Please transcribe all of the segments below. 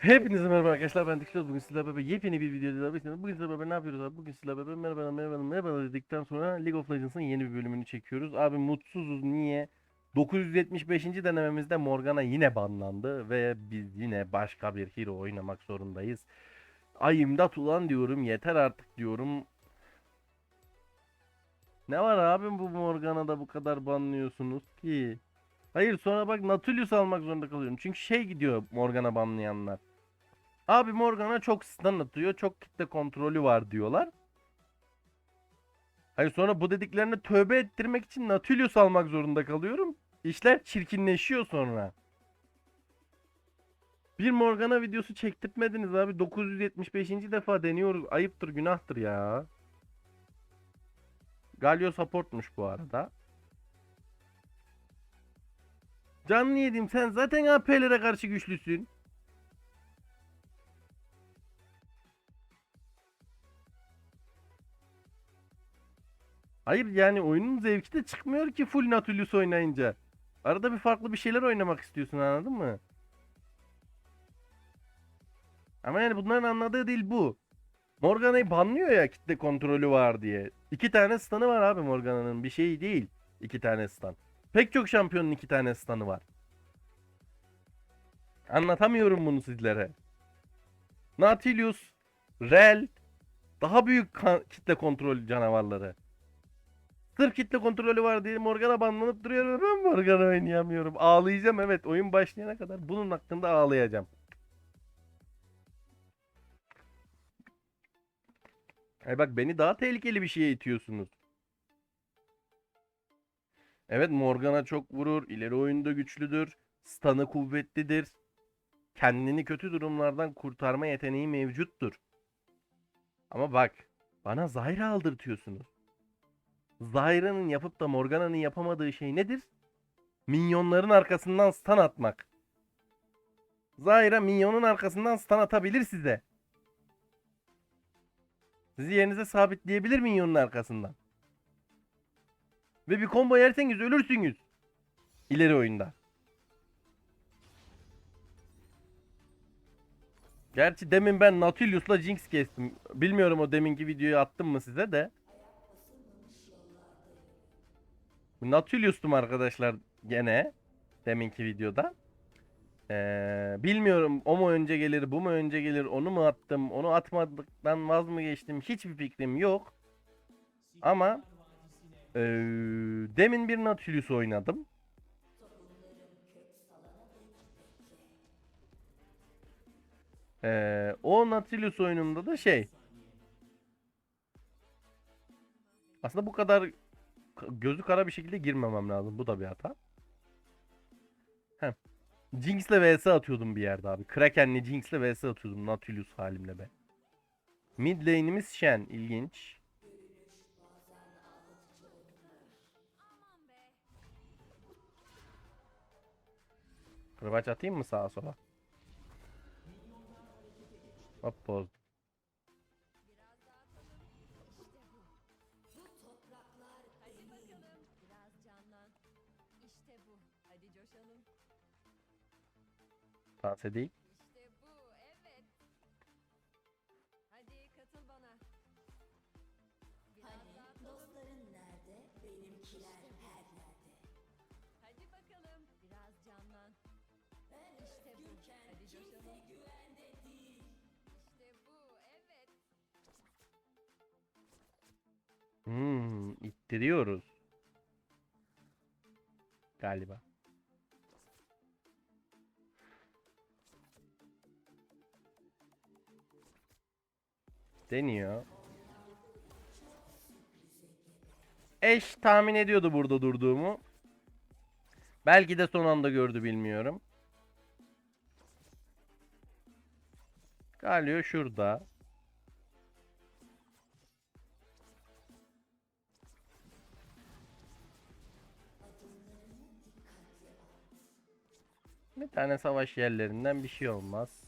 Hepinize merhaba arkadaşlar ben Dikkat bugün sizlerle beraber yepyeni bir video beraber bugün sizlerle beraber ne yapıyoruz abi bugün sizlerle beraber merhaba merhaba merhaba dedikten sonra League of Legends'ın yeni bir bölümünü çekiyoruz abi mutsuzuz niye 975. denememizde Morgana yine banlandı ve biz yine başka bir hero oynamak zorundayız ay imdat ulan diyorum yeter artık diyorum ne var abi bu Morgana'da bu kadar banlıyorsunuz ki Hayır sonra bak Nautilus almak zorunda kalıyorum. Çünkü şey gidiyor Morgana banlayanlar. Abi Morgana çok stun atıyor. Çok kitle kontrolü var diyorlar. Hayır sonra bu dediklerini tövbe ettirmek için Nautilus almak zorunda kalıyorum. İşler çirkinleşiyor sonra. Bir Morgana videosu çektirtmediniz abi. 975. defa deniyoruz. Ayıptır günahtır ya. Galio supportmuş bu arada. Canlı yedim sen zaten AP'lere karşı güçlüsün. Hayır yani oyunun zevki de çıkmıyor ki full Nautilus oynayınca. Arada bir farklı bir şeyler oynamak istiyorsun anladın mı? Ama yani bunların anladığı değil bu. Morgana'yı banlıyor ya kitle kontrolü var diye. İki tane stun'ı var abi Morgana'nın bir şey değil. İki tane stun. Pek çok şampiyonun iki tane stun'ı var. Anlatamıyorum bunu sizlere. Nautilus, Rel, daha büyük kitle kontrol canavarları. Sırf kitle kontrolü var diye Morgana banlanıp duruyor ben Morgana oynayamıyorum. Ağlayacağım evet oyun başlayana kadar bunun hakkında ağlayacağım. Ay bak beni daha tehlikeli bir şeye itiyorsunuz. Evet Morgana çok vurur. ileri oyunda güçlüdür. Stun'ı kuvvetlidir. Kendini kötü durumlardan kurtarma yeteneği mevcuttur. Ama bak bana Zyra aldırtıyorsunuz. Zyra'nın yapıp da Morgana'nın yapamadığı şey nedir? Minyonların arkasından stun atmak. Zyra minyonun arkasından stun atabilir size. Sizi yerinize sabitleyebilir minyonun arkasından. Ve bir combo yerseniz ölürsünüz. İleri oyunda. Gerçi demin ben Nautilus'la Jinx kestim. Bilmiyorum o deminki videoyu attım mı size de. Nautilus'tum arkadaşlar gene. Deminki videoda. Ee, bilmiyorum o mu önce gelir bu mu önce gelir onu mu attım onu atmadıktan vaz mı geçtim hiçbir fikrim yok. Ama ee, demin bir Nautilus oynadım. Ee, o Nautilus oyununda da şey. Aslında bu kadar gözü kara bir şekilde girmemem lazım. Bu da bir hata. Heh. Jinx'le vs atıyordum bir yerde abi. Kraken'le Jinx'le vs atıyordum Nautilus halimle be. Mid lane'imiz Shen. ilginç. Kırbaç atayım mı sağa sola? Hop bozdum. Dans edeyim. İşte bu. Evet. Hadi katıl bana. Biraz daha Hani dostların nerede? Benimkiler her yerde. Hadi bakalım. Biraz canlan. Ben İşte bu. özgürken Hadi kimse coşalım. güvende değil. İşte bu. Evet. Hmm, ittiriyoruz. Galiba. Deniyor. Eş tahmin ediyordu burada durduğumu. Belki de son anda gördü bilmiyorum. Galio şurada. Bir tane savaş yerlerinden bir şey olmaz.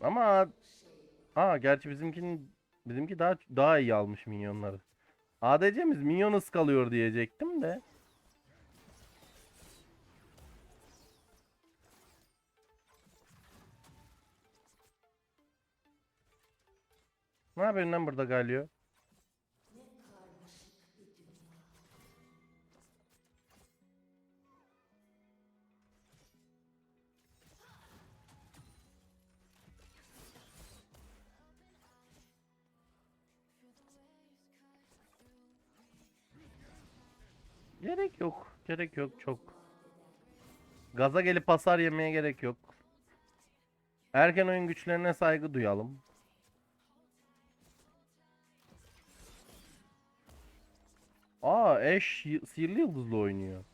Ama Aa gerçi bizimkinin bizimki daha daha iyi almış minyonları. ADC'miz minyon ıskalıyor diyecektim de. Ne yapıyorsun lan burada? Gerek yok. Çok. Gaza gelip hasar yemeye gerek yok. Erken oyun güçlerine saygı duyalım. Aa Ash sihirli yıldızla oynuyor.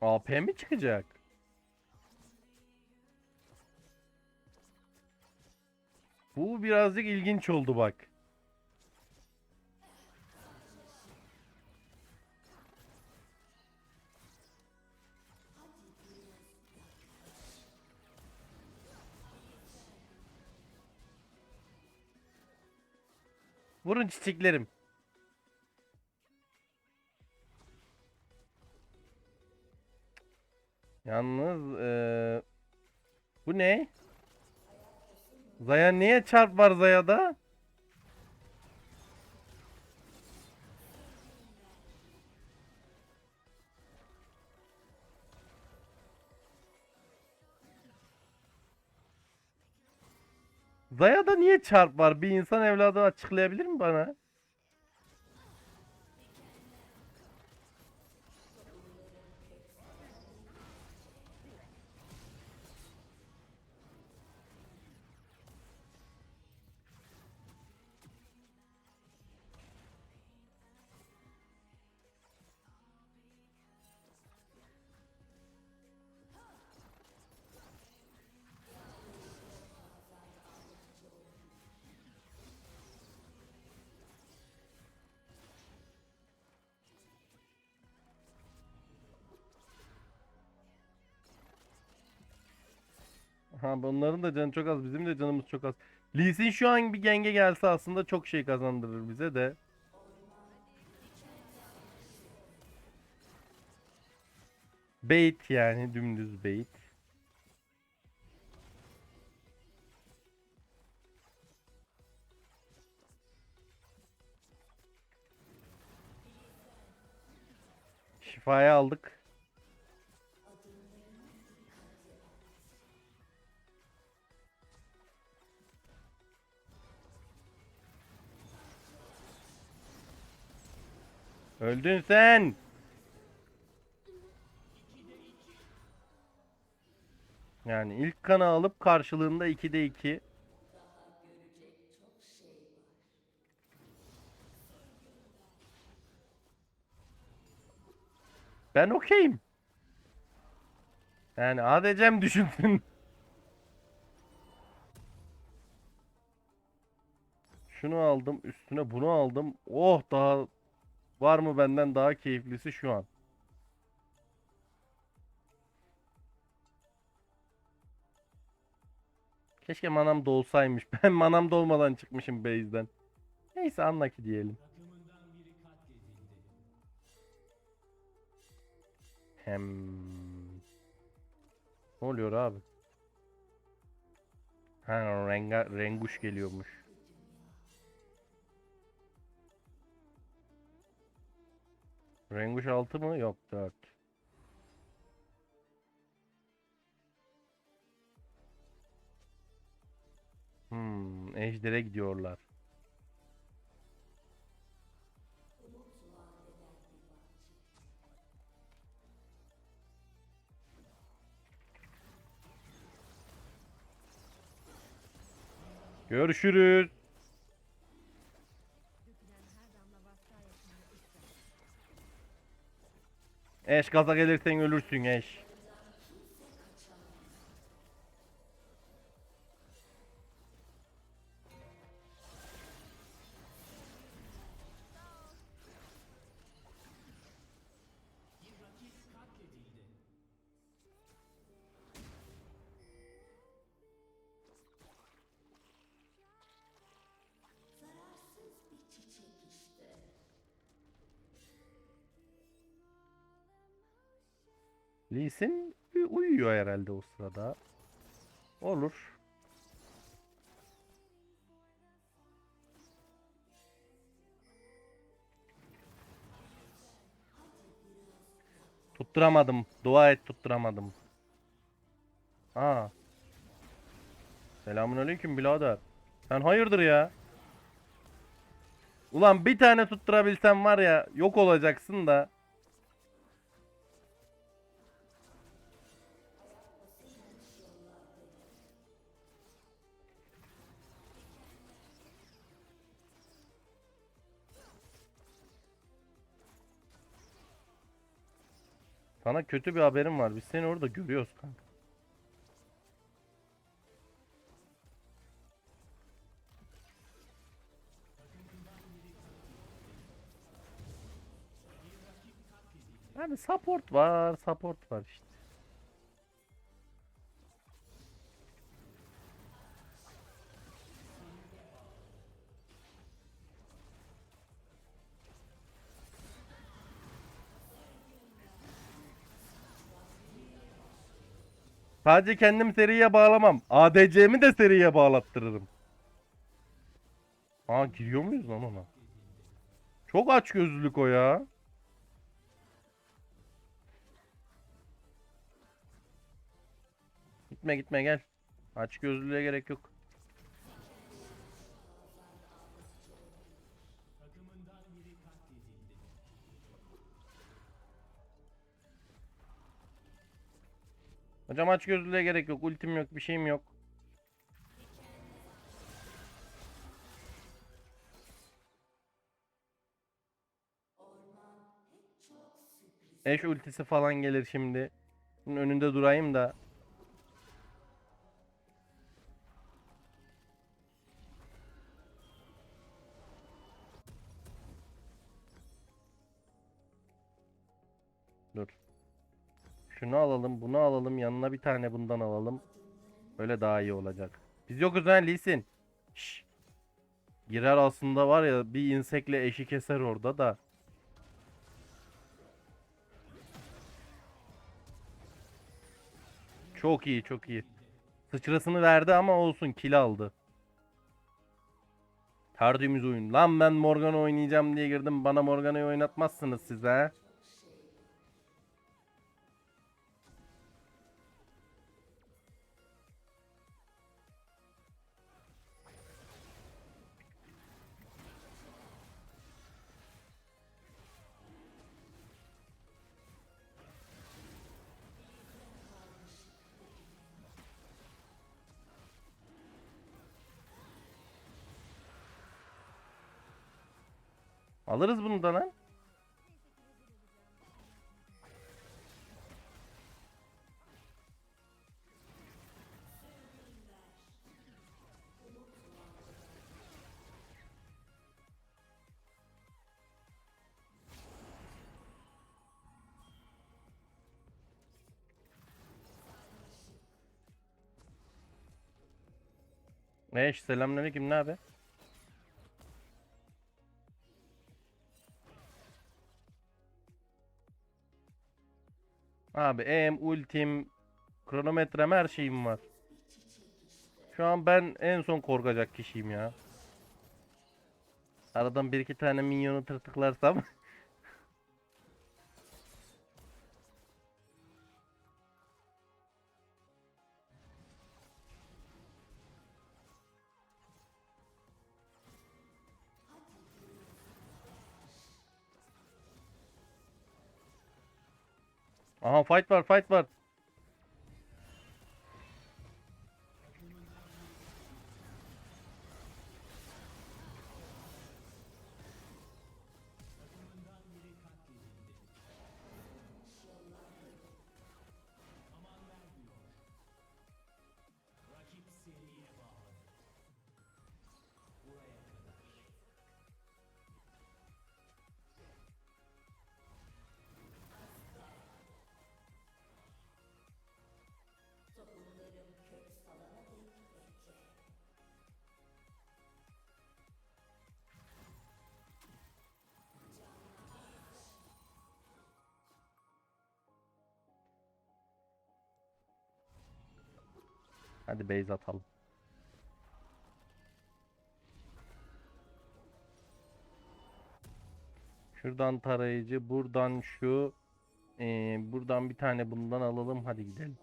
AP mi çıkacak? Bu birazcık ilginç oldu bak. Vurun çiçeklerim. Yalnız eee, bu ne? Zaya niye çarp var Zaya'da? Zaya'da niye çarp var? Bir insan evladı açıklayabilir mi bana? Ha bunların da canı çok az. Bizim de canımız çok az. Lee Sin şu an bir genge gelse aslında çok şey kazandırır bize de. Bait yani dümdüz bait. Şifayı aldık. Öldün sen. Yani ilk kanı alıp karşılığında 2'de 2. Ben okeyim. Yani ADC'm düşünsün. Şunu aldım, üstüne bunu aldım. Oh daha Var mı benden daha keyiflisi şu an? Keşke manam dolsaymış. Ben manam dolmadan çıkmışım base'den. Neyse anla ki diyelim. Hem ne oluyor abi? Ha renga, renguş geliyormuş. Renguş 6 mı? Yok 4. Hmm, Ejder'e gidiyorlar. Görüşürüz. Eş gaza gelirsen ölürsün eş. Sin uyuyor herhalde o sırada. Olur. Tutturamadım. Dua et tutturamadım. Aa. Selamünaleyküm birader. Sen hayırdır ya? Ulan bir tane tutturabilsem var ya yok olacaksın da. Sana kötü bir haberim var. Biz seni orada görüyoruz kanka. Yani support var, support var işte. Sadece kendim seriye bağlamam. ADC'mi de seriye bağlattırırım. Aa giriyor muyuz lan ona? Çok aç gözlülük o ya. Gitme gitme gel. Aç gözlülüğe gerek yok. Hocam aç gözlülüğe gerek yok. Ultim yok, bir şeyim yok. Eş ultisi falan gelir şimdi. Bunun önünde durayım da. Şunu alalım, bunu alalım, yanına bir tane bundan alalım. Öyle daha iyi olacak. Biz yokuz lan Lee Sin. Şşş. Girer aslında var ya bir insekle eşi keser orada da. Çok iyi, çok iyi. Sıçrasını verdi ama olsun kill aldı. Tertemiz oyun. Lan ben Morgana oynayacağım diye girdim. Bana Morgana'yı oynatmazsınız siz ha. Alırız bunu da lan. Eş selamünaleyküm ne haber? Abi em, ultim, kronometrem her şeyim var. Şu an ben en son korkacak kişiyim ya. Aradan bir iki tane minyonu tırtıklarsam. Aha fight var fight var. Hadi base atalım. Şuradan tarayıcı, buradan şu, eee, buradan bir tane bundan alalım. Hadi gidelim.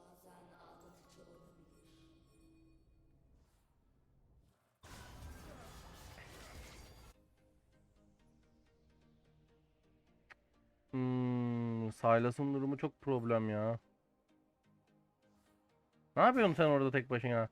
Hmm, Silas'ın durumu çok problem ya. Ne yapıyorsun sen orada tek başına?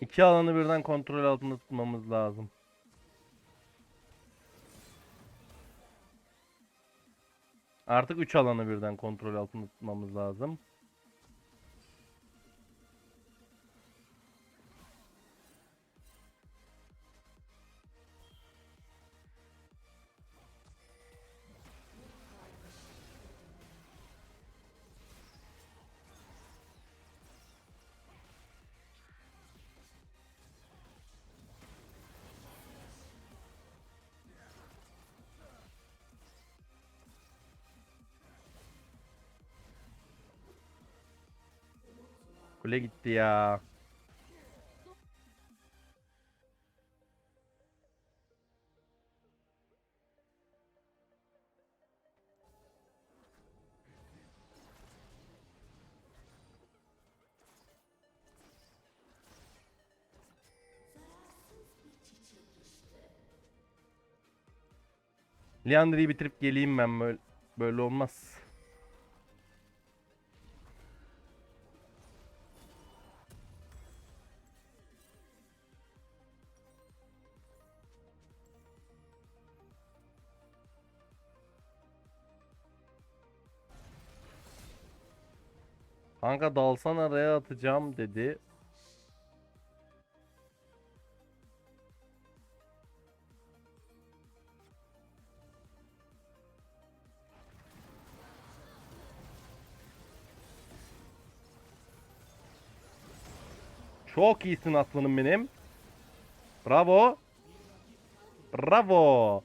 İki alanı birden kontrol altında tutmamız lazım. Artık üç alanı birden kontrol altında tutmamız lazım. Kule gitti ya. Leandri'yi bitirip geleyim ben böyle böyle olmaz. Kanka dalsan araya atacağım dedi. Çok iyisin aslanım benim. Bravo. Bravo.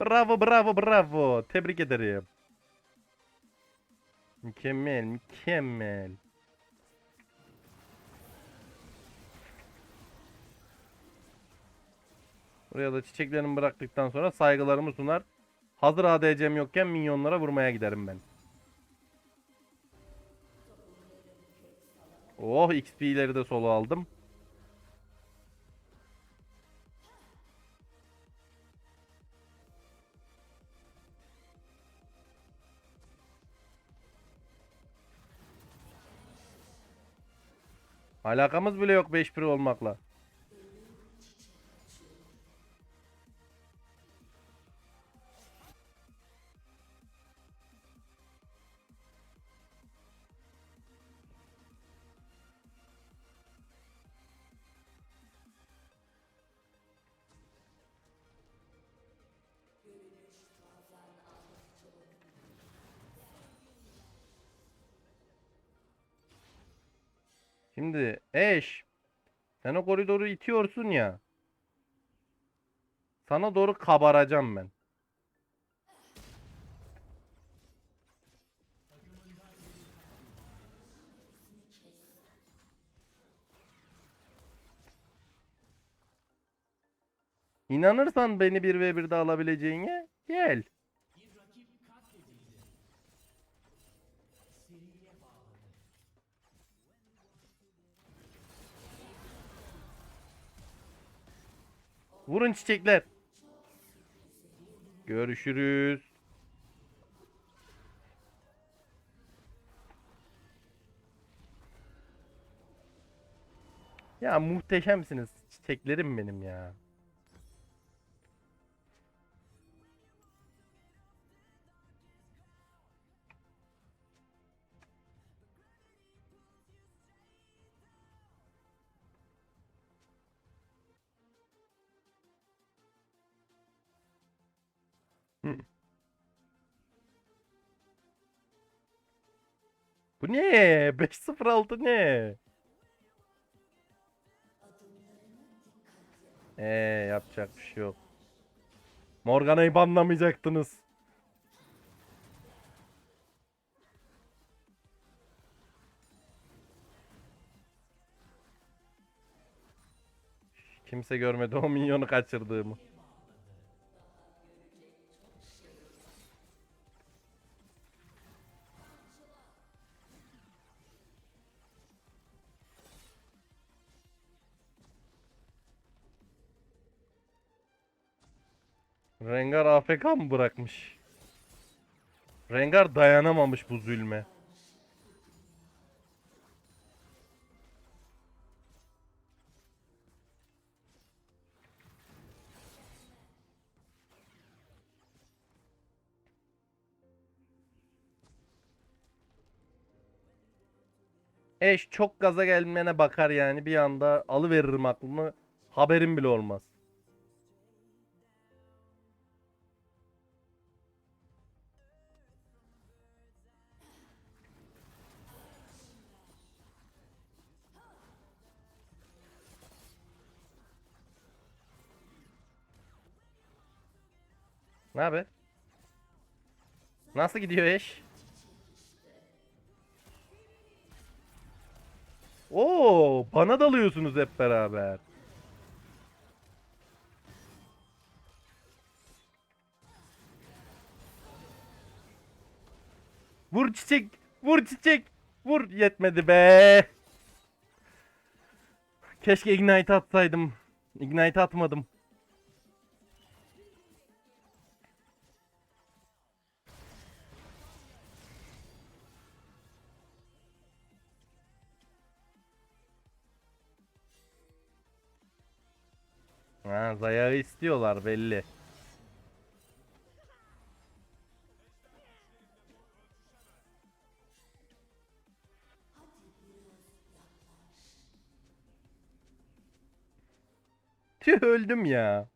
Bravo bravo bravo. Tebrik ederim. Mükemmel, mükemmel. Buraya da çiçeklerimi bıraktıktan sonra saygılarımı sunar. Hazır ADC'm yokken minyonlara vurmaya giderim ben. Oh XP'leri de solo aldım. Alakamız bile yok 5-1 olmakla. Şimdi eş sen o koridoru itiyorsun ya. Sana doğru kabaracağım ben. İnanırsan beni 1v1'de alabileceğine gel. Vurun çiçekler. Görüşürüz. Ya muhteşemsiniz çiçeklerim benim ya. Bu ne? 506 ne? Ee yapacak bir şey yok. Morgana'yı banlamayacaktınız. Kimse görmedi o minyonu kaçırdığımı. Rengar AFK mı bırakmış? Rengar dayanamamış bu zulme. Eş çok gaza gelmene bakar yani bir anda alıveririm aklımı haberim bile olmaz. Ne haber? Nasıl gidiyor eş? Oo, bana dalıyorsunuz hep beraber. Vur çiçek, vur çiçek, vur yetmedi be. Keşke ignite atsaydım. Ignite atmadım. Ha, Zaya'yı istiyorlar belli. Tüh öldüm ya.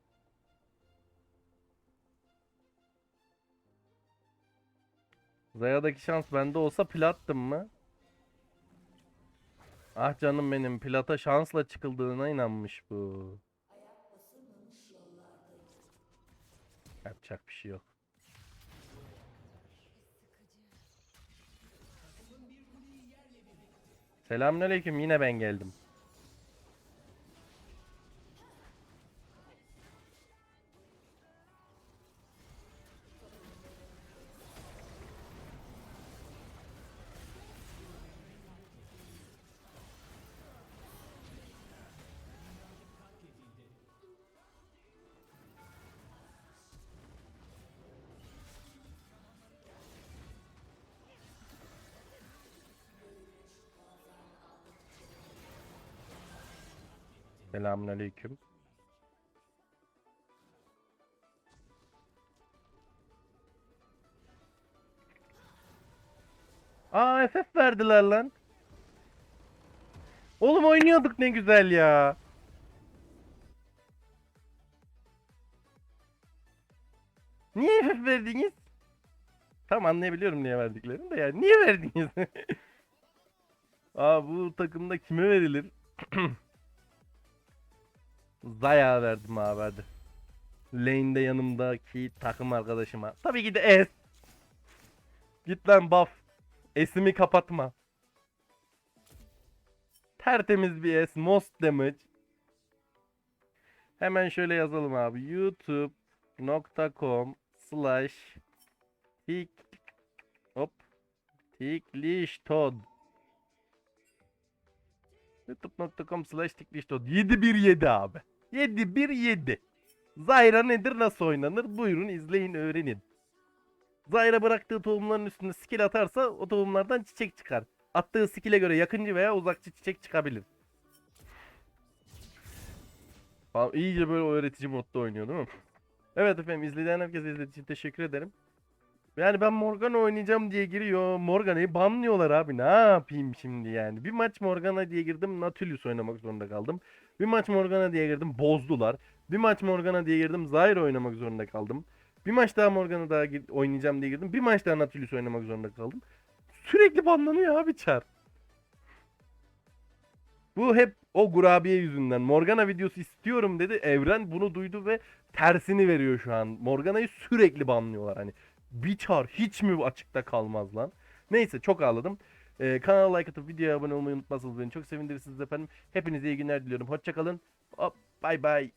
Zaya'daki şans bende olsa plattım mı? Ah canım benim plata şansla çıkıldığına inanmış bu. Yapacak bir şey yok. Selamünaleyküm yine ben geldim. Selamünaleyküm. Aa FF verdiler lan. Oğlum oynuyorduk ne güzel ya. Niye FF verdiniz? Tam anlayabiliyorum niye verdiklerini de ya. Niye verdiniz? Aa bu takımda kime verilir? Zaya verdim abi hadi. Lane'de yanımdaki takım arkadaşıma. Tabii ki de S. Git lan buff. S'imi kapatma. Tertemiz bir S. Most damage. Hemen şöyle yazalım abi. youtube.com slash tik hop tikliştod youtube.com slash tikliştod 717 abi. 717. Zyra nedir nasıl oynanır? Buyurun izleyin öğrenin. Zyra bıraktığı tohumların üstüne skill atarsa o tohumlardan çiçek çıkar. Attığı skill'e göre yakıncı veya uzakçı çiçek çıkabilir. Falan. İyice böyle öğretici modda oynuyor değil mi? Evet efendim izleyen herkese izlediğiniz için teşekkür ederim. Yani ben Morgana oynayacağım diye giriyor. Morgana'yı banlıyorlar abi. Ne yapayım şimdi yani? Bir maç Morgana diye girdim. Nautilus oynamak zorunda kaldım. Bir maç Morgana diye girdim. Bozdular. Bir maç Morgana diye girdim. Zyra oynamak zorunda kaldım. Bir maç daha Morgana daha oynayacağım diye girdim. Bir maç daha Nautilus oynamak zorunda kaldım. Sürekli banlanıyor abi çar. Bu hep o Gurabiye yüzünden. Morgana videosu istiyorum dedi. Evren bunu duydu ve tersini veriyor şu an. Morgana'yı sürekli banlıyorlar hani. Bir çar hiç mi açıkta kalmaz lan? Neyse çok ağladım. Ee, kanala like atıp videoya abone olmayı unutmazsanız beni çok sevindirirsiniz efendim. Hepinize iyi günler diliyorum. Hoşçakalın. Bay bay.